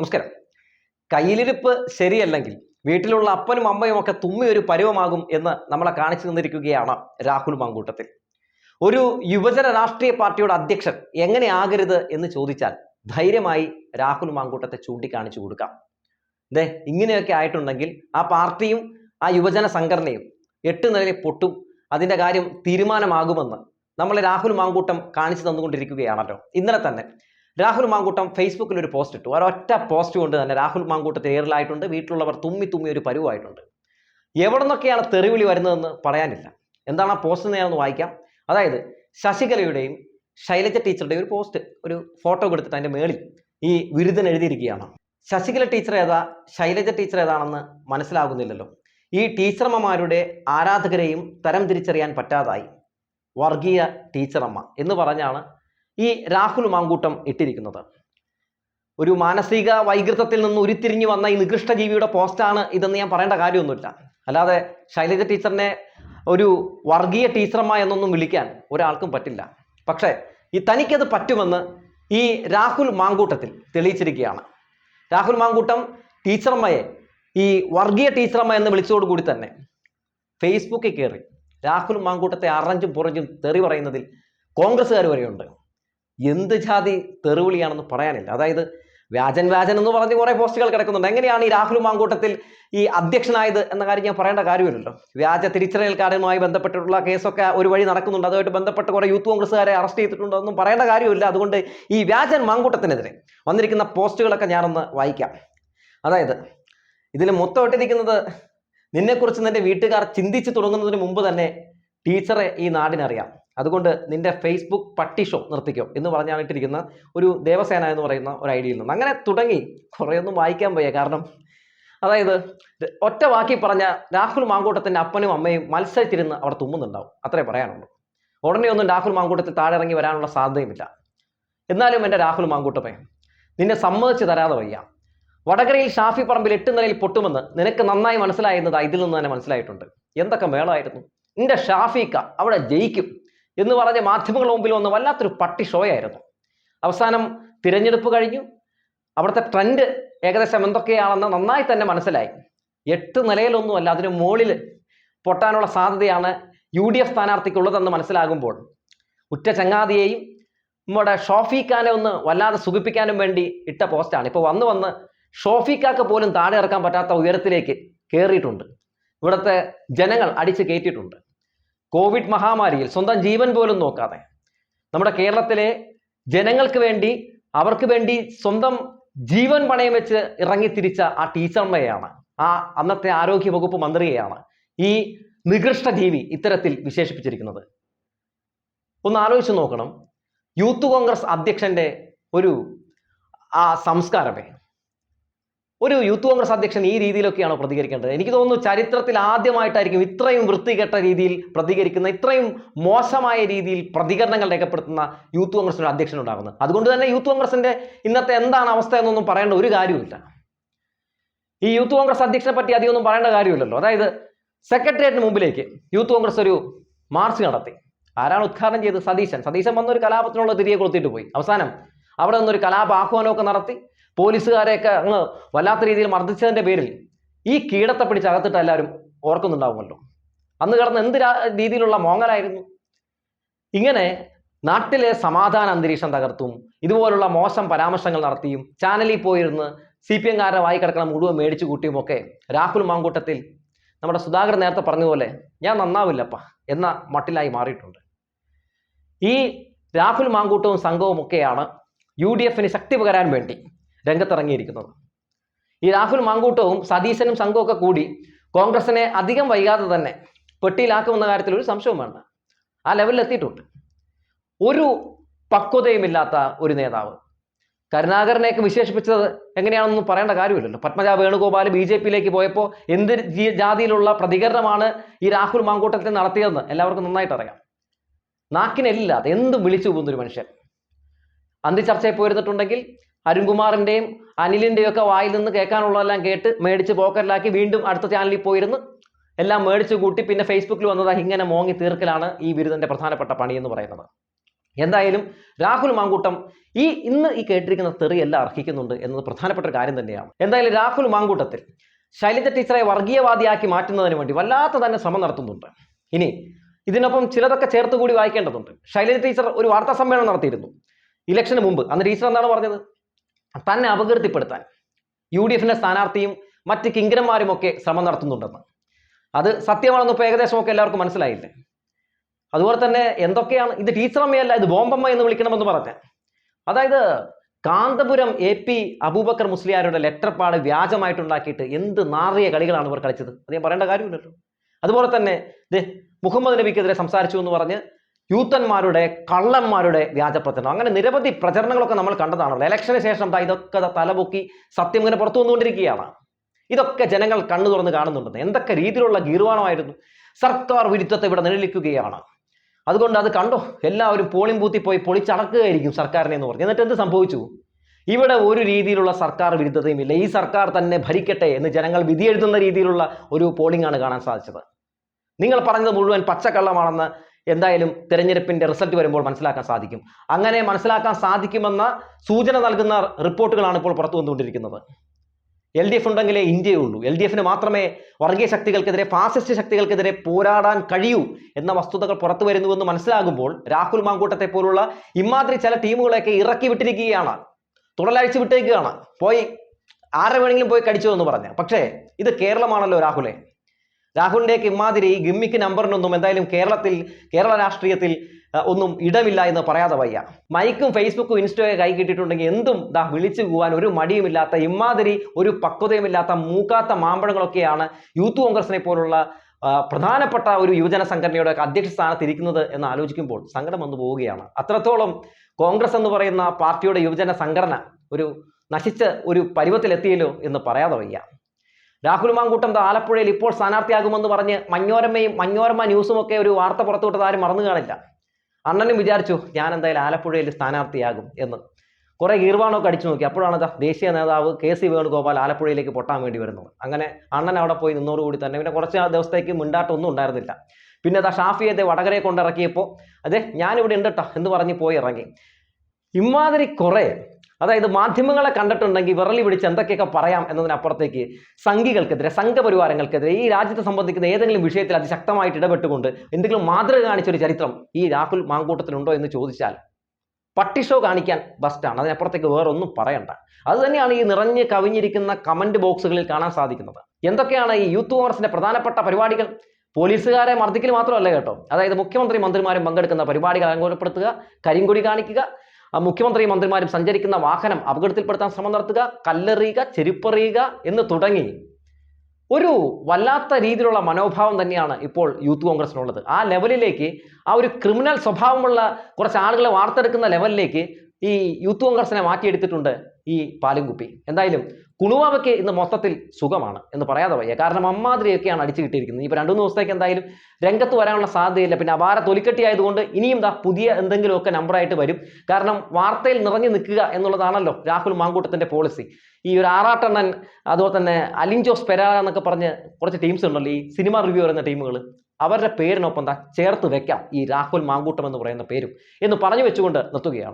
നമസ്കാരം. കയ്യിലിരിപ്പ് ശരിയല്ലെങ്കിൽ വീട്ടിലുള്ള അപ്പനും അമ്മയും ഒക്കെ തുമ്മി ഒരു പരുവമാകും എന്ന് നമ്മളെ കാണിച്ചു തന്നിരിക്കുകയാണ് രാഹുൽ മാങ്കൂട്ടത്തിൽ. ഒരു യുവജന രാഷ്ട്രീയ പാർട്ടിയുടെ അധ്യക്ഷൻ എങ്ങനെയാകരുത് എന്ന് ചോദിച്ചാൽ ധൈര്യമായി രാഹുൽ മാങ്കൂട്ടത്തെ ചൂണ്ടിക്കാണിച്ചു കൊടുക്കാം. ദേ ഇങ്ങനെയൊക്കെ ആയിട്ടുണ്ടെങ്കിൽ ആ പാർട്ടിയും ആ യുവജന സംഘടനയും എട്ട് നിലയിൽ പൊട്ടും അതിന്റെ കാര്യം തീരുമാനമാകുമെന്ന് നമ്മളെ രാഹുൽ മാങ്കൂട്ടം കാണിച്ചു തന്നുകൊണ്ടിരിക്കുകയാണല്ലോ. ഇന്നലെ തന്നെ രാഹുൽ മാങ്കൂട്ടം ഫേസ്ബുക്കിൽ ഒരു പോസ്റ്റ് ഇട്ടു. ഒരൊറ്റ പോസ്റ്റ് കൊണ്ട് തന്നെ രാഹുൽ മാങ്കൂട്ടത്തിൽ ഏറിലായിട്ടുണ്ട്. വീട്ടിലുള്ളവർ തുമ്മി തുമ്മി ഒരു പരുവായിട്ടുണ്ട്. എവിടെ നിന്നൊക്കെയാണ് തെറിവിളി വരുന്നതെന്ന് പറയാനില്ല. എന്താണ് ആ പോസ്റ്റ് ഞാനൊന്ന് വായിക്കാം. അതായത് ശശികലയുടെയും ശൈലജ ടീച്ചറുടെയും ഒരു പോസ്റ്റ് ഒരു ഫോട്ടോ കൊടുത്തിട്ട് അതിന്റെ മേളിൽ ഈ വിരുദ്ധൻ എഴുതിയിരിക്കുകയാണ്. ശശികല ടീച്ചർ ഏതാ? ശൈലജ ടീച്ചർ ഏതാണെന്ന് മനസ്സിലാകുന്നില്ലല്ലോ. ഈ ടീച്ചർമ്മമാരുടെ ആരാധകരെയും തരം തിരിച്ചറിയാൻ പറ്റാതായി. വർഗീയ ടീച്ചറമ്മ എന്ന് പറഞ്ഞാണ് ഈ രാഹുൽ മാങ്കൂട്ടം ഇട്ടിരിക്കുന്നത്. ഒരു മാനസിക വൈകൃതത്തിൽ നിന്ന് ഉരുത്തിരിഞ്ഞു വന്ന ഈ നികൃഷ്ട ജീവിയുടെ പോസ്റ്റാണ് ഇതെന്ന് ഞാൻ പറയേണ്ട കാര്യമൊന്നുമില്ല. അല്ലാതെ ശൈലജ ടീച്ചറിനെ ഒരു വർഗീയ ടീച്ചർമാ എന്നൊന്നും വിളിക്കാൻ ഒരാൾക്കും പറ്റില്ല. പക്ഷേ ഈ തനിക്കത് പറ്റുമെന്ന് ഈ രാഹുൽ മാങ്കൂട്ടത്തിൽ തെളിയിച്ചിരിക്കുകയാണ്. രാഹുൽ മാങ്കൂട്ടം ടീച്ചർമ്മയെ ഈ വർഗീയ ടീച്ചറമ്മ എന്ന് വിളിച്ചതോടുകൂടി തന്നെ ഫേസ്ബുക്കിൽ കയറി രാഹുൽ മാങ്കൂട്ടത്തെ അറഞ്ചും പുറഞ്ചും തെറി പറയുന്നതിൽ കോൺഗ്രസ്സുകാർ വരെയുണ്ട്. എന്ത് ജാതി തെറിവിളിയാണെന്ന് പറയാനില്ല. അതായത് വ്യാജൻ വ്യാജൻ എന്ന് പറഞ്ഞ് കുറേ പോസ്റ്റുകൾ കിടക്കുന്നുണ്ട്. എങ്ങനെയാണ് ഈ രാഹുൽ മാങ്കൂട്ടത്തിൽ ഈ അധ്യക്ഷനായത് എന്ന കാര്യം ഞാൻ പറയേണ്ട കാര്യമില്ലല്ലോ. വ്യാജ തിരിച്ചറിയൽ കാർഡുമായി ബന്ധപ്പെട്ടിട്ടുള്ള കേസൊക്കെ ഒരു വഴി നടക്കുന്നുണ്ട്. അതുമായിട്ട് ബന്ധപ്പെട്ട് കുറേ യൂത്ത് കോൺഗ്രസ്സുകാരെ അറസ്റ്റ് ചെയ്തിട്ടുണ്ട്. പറയേണ്ട കാര്യമില്ല. അതുകൊണ്ട് ഈ വ്യാജൻ മാങ്കൂട്ടത്തിനെതിരെ വന്നിരിക്കുന്ന പോസ്റ്റുകളൊക്കെ ഞാനൊന്ന് വായിക്കാം. അതായത് ഇതിൽ മൊത്തം ഇട്ടിരിക്കുന്നത് നിന്നെക്കുറിച്ച് നിന്റെ വീട്ടുകാർ ചിന്തിച്ചു തുടങ്ങുന്നതിന് മുമ്പ് തന്നെ ടീച്ചറെ ഈ നാടിനറിയാം. അതുകൊണ്ട് നിന്റെ ഫേസ്ബുക്ക് പട്ടി ഷോ നിർത്തിക്കോ എന്ന് പറഞ്ഞാണ് ഇട്ടിരിക്കുന്ന ഒരു ദേവസേന എന്ന് പറയുന്ന ഒരു ഐഡിയയിൽ നിന്ന്. അങ്ങനെ തുടങ്ങി. കുറേയൊന്നും വായിക്കാൻ പോയ കാരണം അതായത് ഒറ്റ വാക്കി പറഞ്ഞ രാഹുൽ മാങ്കൂട്ടത്തിന്റെ അപ്പനും അമ്മയും മത്സരിച്ചിരുന്ന് അവിടെ തുമ്മുന്നുണ്ടാവും. അത്രേ പറയാനുള്ളൂ. ഉടനെ ഒന്നും രാഹുൽ മാങ്കൂട്ടത്തിൽ താഴെ ഇറങ്ങി വരാനുള്ള സാധ്യതയുമില്ല. എന്നാലും എന്റെ രാഹുൽ മാങ്കൂട്ടമേ നിന്നെ സമ്മതിച്ച് തരാതെ വയ്യ. വടകരയിൽ ഷാഫി പറമ്പിൽ എട്ട് നിലയിൽ പൊട്ടുമെന്ന് നിനക്ക് നന്നായി മനസ്സിലായിരുന്നത് ഇതിൽ നിന്ന് തന്നെ മനസ്സിലായിട്ടുണ്ട്. എന്തൊക്കെ മേളമായിരുന്നു. നിന്റെ ഷാഫിക്ക അവിടെ ജയിക്കും. എന്ന് പറഞ്ഞ് മാധ്യമങ്ങളുടെ മുമ്പിൽ വന്ന വല്ലാത്തൊരു പട്ടി ഷോയായിരുന്നു. അവസാനം തിരഞ്ഞെടുപ്പ് കഴിഞ്ഞു. അവിടുത്തെ ട്രെൻഡ് ഏകദേശം എന്തൊക്കെയാണെന്ന് നന്നായി തന്നെ മനസ്സിലായി. എട്ട് നിലയിലൊന്നുമല്ല അതിന് മുകളിൽ പൊട്ടാനുള്ള സാധ്യതയാണ് യു ഡി എഫ് സ്ഥാനാർത്ഥിക്കുള്ളതെന്ന് മനസ്സിലാകുമ്പോൾ. ഉറ്റ ചങ്ങാതിയെയും നമ്മുടെ ഷോഫിഖാനെ ഒന്ന് വല്ലാതെ സുഖിപ്പിക്കാനും വേണ്ടി ഇട്ട പോസ്റ്റാണ്. ഇപ്പോൾ വന്ന് വന്ന് ഷോഫിക്കാക്ക് പോലും താഴെ ഇറക്കാൻ പറ്റാത്ത ഉയരത്തിലേക്ക് കയറിയിട്ടുണ്ട് ഇവിടുത്തെ ജനങ്ങൾ അടിച്ച് കയറ്റിയിട്ടുണ്ട്. കോവിഡ് മഹാമാരിയിൽ സ്വന്തം ജീവൻ പോലും നോക്കാതെ നമ്മുടെ കേരളത്തിലെ ജനങ്ങൾക്ക് വേണ്ടി അവർക്ക് വേണ്ടി സ്വന്തം ജീവൻ പണയം വെച്ച് ഇറങ്ങിത്തിരിച്ച ആ ടീച്ചർമ്മയാണ് ആ അന്നത്തെ ആരോഗ്യ വകുപ്പ് മന്ത്രിയെയാണ് ഈ നികൃഷ്ട ജീവി ഇത്തരത്തിൽ വിശേഷിപ്പിച്ചിരിക്കുന്നത്. ഒന്ന് ആലോചിച്ച് നോക്കണം. യൂത്ത് കോൺഗ്രസ് അധ്യക്ഷന്റെ ഒരു ആ സംസ്കാരമേ ഒരു യൂത്ത് കോൺഗ്രസ് അധ്യക്ഷൻ ഈ രീതിയിലൊക്കെയാണോ പ്രതികരിക്കേണ്ടത്? എനിക്ക് തോന്നുന്നു ചരിത്രത്തിൽ ആദ്യമായിട്ടായിരിക്കും ഇത്രയും വൃത്തികെട്ട രീതിയിൽ പ്രതികരിക്കുന്ന ഇത്രയും മോശമായ രീതിയിൽ പ്രതികരണങ്ങൾ രേഖപ്പെടുത്തുന്ന യൂത്ത് കോൺഗ്രസിന്റെ അധ്യക്ഷൻ ഉണ്ടാകുന്നത് അതുകൊണ്ട് തന്നെ യൂത്ത് കോൺഗ്രസിന്റെ ഇന്നത്തെ എന്താണ് അവസ്ഥ എന്നൊന്നും പറയേണ്ട ഒരു കാര്യവുമില്ല. ഈ യൂത്ത് കോൺഗ്രസ് അധ്യക്ഷനെ പറ്റി അധികമൊന്നും പറയേണ്ട കാര്യമില്ലല്ലോ. അതായത് സെക്രട്ടേറിയറ്റിന് മുമ്പിലേക്ക് യൂത്ത് കോൺഗ്രസ് ഒരു മാർച്ച് നടത്തി. ആരാണ് ഉദ്ഘാടനം ചെയ്തത്? സതീശൻ. സതീശൻ വന്നൊരു കലാപത്തിനുള്ള തിരികെ കൊടുത്തിട്ട് പോയി. അവസാനം അവിടെ നിന്നൊരു കലാപ ആഹ്വാനമൊക്കെ നടത്തി. പോലീസുകാരെയൊക്കെ അങ്ങ് വല്ലാത്ത രീതിയിൽ മർദ്ദിച്ചതിന്റെ പേരിൽ ഈ കീടത്തെ പിടിച്ച് അകത്തിട്ട് എല്ലാവരും ഓർക്കുന്നുണ്ടാവുമല്ലോ. അന്ന് കിടന്ന് എന്ത് രീതിയിലുള്ള മോങ്ങലായിരുന്നു? ഇങ്ങനെ നാട്ടിലെ സമാധാന അന്തരീക്ഷം തകർത്തും ഇതുപോലുള്ള മോശം പരാമർശങ്ങൾ നടത്തിയും ചാനലിൽ പോയിരുന്ന് സി പി എംകാരുടെ വായി കിടക്കണം മുഴുവൻ മേടിച്ചു കൂട്ടിയും ഒക്കെ രാഹുൽ മാങ്കൂട്ടത്തിൽ നമ്മുടെ സുധാകരൻ നേരത്തെ പറഞ്ഞതുപോലെ ഞാൻ നന്നാവില്ലപ്പ എന്ന മട്ടിലായി മാറിയിട്ടുണ്ട്. ഈ രാഹുൽ മാങ്കൂട്ടവും സംഘവും ഒക്കെയാണ് യു ഡി എഫിന് ശക്തി പകരാൻ വേണ്ടി രംഗത്തിറങ്ങിയിരിക്കുന്നത് ഈ രാഹുൽ മാങ്കൂട്ടവും സതീശനും സംഘവും ഒക്കെ കൂടി കോൺഗ്രസിനെ അധികം വൈകാതെ തന്നെ പെട്ടിയിലാക്കുമെന്ന കാര്യത്തിൽ ഒരു സംശയവും വേണ്ട. ആ ലെവലിൽ എത്തിയിട്ടുണ്ട്. ഒരു പക്വതയുമില്ലാത്ത ഒരു നേതാവ്. കരുണാകരനെയൊക്കെ വിശേഷിപ്പിച്ചത് എങ്ങനെയാണെന്നൊന്നും പറയേണ്ട കാര്യമില്ലല്ലോ. പത്മജ വേണുഗോപാൽ ബി ജെ പിയിലേക്ക് പോയപ്പോൾ എന്ത് ജാതിയിലുള്ള പ്രതികരണമാണ് ഈ രാഹുൽ മാങ്കൂട്ടത്തിൽ നടത്തിയതെന്ന് എല്ലാവർക്കും നന്നായിട്ട് അറിയാം. നാക്കിനെല്ലാതെ എന്തും വിളിച്ചു പോകുന്ന ഒരു മനുഷ്യൻ. അന്തിച്ചർച്ചയിൽ പോയിരുന്നിട്ടുണ്ടെങ്കിൽ അരുൺകുമാറിന്റെയും അനിലിന്റെയും ഒക്കെ വായിൽ നിന്ന് കേൾക്കാനുള്ളതെല്ലാം കേട്ട് മേടിച്ച് പോക്കറ്റിലാക്കി വീണ്ടും അടുത്ത ചാനലിൽ പോയിരുന്നു. എല്ലാം മേടിച്ച് കൂട്ടി പിന്നെ ഫേസ്ബുക്കിൽ വന്നതാ ഇങ്ങനെ മോങ്ങി തീർക്കലാണ് ഈ ബിരുദന്റെ പ്രധാനപ്പെട്ട പണി എന്ന് പറയുന്നത്. എന്തായാലും രാഹുൽ മാങ്കൂട്ടം ഈ ഇന്ന് ഈ കേട്ടിരിക്കുന്ന തെറി എല്ലാം അർഹിക്കുന്നുണ്ട് എന്നത് പ്രധാനപ്പെട്ട കാര്യം തന്നെയാണ്. എന്തായാലും രാഹുൽ മാങ്കൂട്ടത്തിൽ ശൈലജ ടീച്ചറെ വർഗീയവാദിയാക്കി മാറ്റുന്നതിന് വേണ്ടി വല്ലാത്ത തന്നെ ശ്രമം നടത്തുന്നുണ്ട്. ഇനി ഇതിനൊപ്പം ചിലതൊക്കെ ചേർത്ത് കൂടി വായിക്കേണ്ടതുണ്ട്. ശൈലജ ടീച്ചർ ഒരു വാർത്താ സമ്മേളനം നടത്തിയിരുന്നു. ഇലക്ഷന് മുമ്പ്. അന്ന് ടീച്ചർ എന്താണ് പറഞ്ഞത്? തന്നെ അപകീർത്തിപ്പെടുത്താൻ യു ഡി എഫിന്റെ സ്ഥാനാർത്ഥിയും മറ്റ് കിങ്കരന്മാരും ഒക്കെ ശ്രമം നടത്തുന്നുണ്ടെന്ന്. അത് സത്യമാണെന്ന് ഇപ്പോൾ ഏകദേശമൊക്കെ എല്ലാവർക്കും മനസ്സിലായില്ലേ? അതുപോലെ തന്നെ എന്തൊക്കെയാണ് ഇത് ടീച്ചറമ്മയല്ല ഇത് ബോംബമ്മ എന്ന് വിളിക്കണമെന്ന് പറഞ്ഞ. അതായത് കാന്തപുരം എ പി അബൂബക്കർ മുസ്ലിയാരുടെ ലെറ്റർ പാട് വ്യാജമായിട്ടുണ്ടാക്കിയിട്ട് എന്ത് നാറിയ കളികളാണ് ഇവർ കളിച്ചത്? അത് ഞാൻ പറയേണ്ട കാര്യമില്ലല്ലോ. അതുപോലെ തന്നെ മുഹമ്മദ് നബിക്കെതിരെ സംസാരിച്ചു എന്ന് പറഞ്ഞ് യൂത്തന്മാരുടെ കള്ളന്മാരുടെ വ്യാജ പ്രചരണം അങ്ങനെ നിരവധി പ്രചരണങ്ങളൊക്കെ നമ്മൾ കണ്ടതാണല്ലോ. ഇലക്ഷന് ശേഷം ഇതൊക്കെ തലപൊക്കി സത്യം ഇങ്ങനെ പുറത്തു വന്നുകൊണ്ടിരിക്കുകയാണ്. ഇതൊക്കെ ജനങ്ങൾ കണ്ണു തുറന്ന് കാണുന്നുണ്ടെന്ന് എന്തൊക്കെ രീതിയിലുള്ള ഗീർവാണമായിരുന്നു. സർക്കാർ വിരുദ്ധത്തെ ഇവിടെ നിലനിൽക്കുകയാണ് അതുകൊണ്ട് അത് കണ്ടോ? എല്ലാവരും പോളിംഗ് ബൂത്തിൽ പോയി പൊളിച്ചടക്കുകയായിരിക്കും സർക്കാരിനെ എന്ന് പറഞ്ഞു. എന്നിട്ട് എന്ത് സംഭവിച്ചു? ഇവിടെ ഒരു രീതിയിലുള്ള സർക്കാർ വിരുദ്ധതയും ഇല്ല ഈ സർക്കാർ തന്നെ ഭരിക്കട്ടെ എന്ന് ജനങ്ങൾ വിധിയെഴുതുന്ന രീതിയിലുള്ള ഒരു പോളിംഗ് ആണ് കാണാൻ സാധിച്ചത്. നിങ്ങൾ പറഞ്ഞത് മുഴുവൻ പച്ചക്കള്ളമാണെന്ന് എന്തായാലും തിരഞ്ഞെടുപ്പിന്റെ റിസൾട്ട് വരുമ്പോൾ മനസ്സിലാക്കാൻ സാധിക്കും. അങ്ങനെ മനസ്സിലാക്കാൻ സാധിക്കുമെന്ന സൂചന നൽകുന്ന റിപ്പോർട്ടുകളാണ് ഇപ്പോൾ പുറത്തു വന്നുകൊണ്ടിരിക്കുന്നത്. എൽ ഡി എഫ് ഉണ്ടെങ്കിലേ ഇന്ത്യയുള്ളൂ എൽ ഡി എഫിന് മാത്രമേ വർഗീയ ശക്തികൾക്കെതിരെ ഫാസിസ്റ്റ് ശക്തികൾക്കെതിരെ പോരാടാൻ കഴിയൂ എന്ന വസ്തുതകൾ പുറത്തു വരുന്നുവെന്ന് മനസ്സിലാകുമ്പോൾ രാഹുൽ മാങ്കൂട്ടത്തെ പോലുള്ള ഇമാതിരി ചില ടീമുകളെയൊക്കെ ഇറക്കി വിട്ടിരിക്കുകയാണ്. തുടലഴിച്ചു വിട്ടേക്കുകയാണ്. പോയി ആരെ വേണമെങ്കിലും പോയി കടിച്ചു എന്ന് പറഞ്ഞു. പക്ഷേ ഇത് കേരളമാണല്ലോ രാഹുലെ. രാഹുലിന്റെയൊക്കെ ഇമാതിരി ഈ ഗിമ്മിക്ക് നമ്പറിനൊന്നും എന്തായാലും കേരളത്തിൽ കേരള രാഷ്ട്രീയത്തിൽ ഒന്നും ഇടമില്ല എന്ന് പറയാതെ വയ്യ. മൈക്കും ഫേസ്ബുക്കും ഇൻസ്റ്റയൊക്കെ കൈ കിട്ടിയിട്ടുണ്ടെങ്കിൽ എന്തും ദാ വിളിച്ചു പോകാൻ ഒരു മടിയുമില്ലാത്ത ഇമാതിരി ഒരു പക്വതയുമില്ലാത്ത മൂക്കാത്ത മാമ്പഴങ്ങളൊക്കെയാണ് യൂത്ത് കോൺഗ്രസിനെ പോലുള്ള പ്രധാനപ്പെട്ട ഒരു യുവജന സംഘടനയുടെ അധ്യക്ഷ സ്ഥാനത്ത് ഇരിക്കുന്നത് എന്ന് ആലോചിക്കുമ്പോൾ സങ്കടം വന്നു പോവുകയാണ്. അത്രത്തോളം കോൺഗ്രസ് എന്ന് പറയുന്ന പാർട്ടിയുടെ യുവജന സംഘടന ഒരു നശിച്ച ഒരു പരുവത്തിലെത്തിയല്ലോ എന്ന് പറയാതെ വയ്യ. രാഹുൽ മാങ്കൂട്ടം ആലപ്പുഴയിൽ ഇപ്പോൾ സ്ഥാനാർത്ഥിയാകുമെന്ന് പറഞ്ഞ് മഞ്ഞോരമ്മയും മഞ്ഞോരമ ന്യൂസും ഒക്കെ ഒരു വാർത്ത പുറത്തുവിട്ടത് ആരും മറന്നു കാണില്ല. അണ്ണനും വിചാരിച്ചു ഞാൻ എന്തായാലും ആലപ്പുഴയിൽ സ്ഥാനാർത്ഥിയാകും എന്ന്. കുറെ ഗീർവാണമൊക്കെ അടിച്ചു നോക്കി. അപ്പോഴാണ് ദേശീയ നേതാവ് കെ സി വേണുഗോപാൽ ആലപ്പുഴയിലേക്ക് പൊട്ടാൻ വേണ്ടി വരുന്നത്. അങ്ങനെ അണ്ണൻ അവിടെ പോയി നിന്നോടുകൂടി തന്നെ. പിന്നെ കുറച്ച് ദിവസത്തേക്ക് മിണ്ടാട്ടൊന്നും ഉണ്ടായിരുന്നില്ല. പിന്നെ അതാ ഷാഫിയത്തെ വടകരയെ കൊണ്ടിറക്കിയപ്പോൾ അതെ ഞാനിവിടെ ഉണ്ട് കേട്ടോ എന്ന് പറഞ്ഞ് പോയി ഇറങ്ങി. ഇമാതിരി കുറെ അതായത് മാധ്യമങ്ങളെ കണ്ടിട്ടുണ്ടെങ്കിൽ വിറളി പിടിച്ച് എന്തൊക്കെയൊക്കെ പറയാം എന്നതിനപ്പുറത്തേക്ക് സംഘികൾക്കെതിരെ സംഘപരിവാരങ്ങൾക്കെതിരെ ഈ രാജ്യത്തെ സംബന്ധിക്കുന്ന ഏതെങ്കിലും വിഷയത്തിൽ അതിശക്തമായിട്ട് ഇടപെട്ടുകൊണ്ട് എന്തെങ്കിലും മാതൃക കാണിച്ചൊരു ചരിത്രം ഈ രാഹുൽ മാങ്കൂട്ടത്തിനുണ്ടോ എന്ന് ചോദിച്ചാൽ പട്ടിഷോ കാണിക്കാൻ ബസ്റ്റാണ് അതിനപ്പുറത്തേക്ക് വേറൊന്നും പറയണ്ട. അത് തന്നെയാണ് ഈ നിറഞ്ഞ് കവിഞ്ഞിരിക്കുന്ന കമന്റ് ബോക്സുകളിൽ കാണാൻ സാധിക്കുന്നത്. എന്തൊക്കെയാണ് ഈ യൂത്ത് കോൺഗ്രസിന്റെ പ്രധാനപ്പെട്ട പരിപാടികൾ? പോലീസുകാരെ മർദ്ദിക്കൽ മാത്രമല്ല കേട്ടോ. അതായത് മുഖ്യമന്ത്രി മന്ത്രിമാരും പങ്കെടുക്കുന്ന പരിപാടികൾ അലങ്കോലപ്പെടുത്തുക കരിങ്കൊടി കാണിക്കുക ആ മുഖ്യമന്ത്രി മന്ത്രിമാരും സഞ്ചരിക്കുന്ന വാഹനം അപകടത്തിൽപ്പെടുത്താൻ ശ്രമം നടത്തുക കല്ലെറിയുക ചെരുപ്പറിയുക എന്ന് തുടങ്ങി. ഒരു വല്ലാത്ത രീതിയിലുള്ള മനോഭാവം തന്നെയാണ് ഇപ്പോൾ യൂത്ത് കോൺഗ്രസിനുള്ളത്. ആ ലെവലിലേക്ക് ആ ഒരു ക്രിമിനൽ സ്വഭാവമുള്ള കുറച്ച് ആളുകളെ വാർത്തെടുക്കുന്ന ലെവലിലേക്ക് ഈ യൂത്ത് കോൺഗ്രസിനെ മാറ്റിയെടുത്തിട്ടുണ്ട് ഈ പാലുംകുപ്പി എന്തായാലും കുണുവാവയ്ക്ക് ഇന്ന് മൊത്തത്തിൽ സുഖമാണ് എന്ന് പറയാതെ വയ്യ. കാരണം അമ്മാതിരിയൊക്കെയാണ് അടിച്ചു കിട്ടിയിരിക്കുന്നത്. ഇപ്പോൾ രണ്ടു മൂന്ന് ദിവസത്തേക്ക് എന്തായാലും രംഗത്ത് വരാനുള്ള സാധ്യതയില്ല. പിന്നെ അപാര തൊലിക്കെട്ടി ആയതുകൊണ്ട് ഇനിയും ദാ പുതിയ എന്തെങ്കിലുമൊക്കെ നമ്പറായിട്ട് വരും. കാരണം വാർത്തയിൽ നിറഞ്ഞു നിൽക്കുക എന്നുള്ളതാണല്ലോ രാഹുൽ മാങ്കൂട്ടത്തിന്റെ പോളിസി. ഈ ഒരു ആറാട്ടെണ്ണൻ അതുപോലെ തന്നെ അലിൻജോസ് ജോസ് പെരാര എന്നൊക്കെ പറഞ്ഞ് കുറച്ച് ടീംസ് ഉണ്ടല്ലോ ഈ സിനിമ റിവ്യൂ വരുന്ന ടീമുകൾ അവരുടെ പേരിനൊപ്പം എന്താ ചേർത്ത് വെക്കാം ഈ രാഹുൽ മാങ്കൂട്ടം എന്ന് പറയുന്ന പേരും എന്ന് പറഞ്ഞു വെച്ചുകൊണ്ട് നിർത്തുകയാണ്.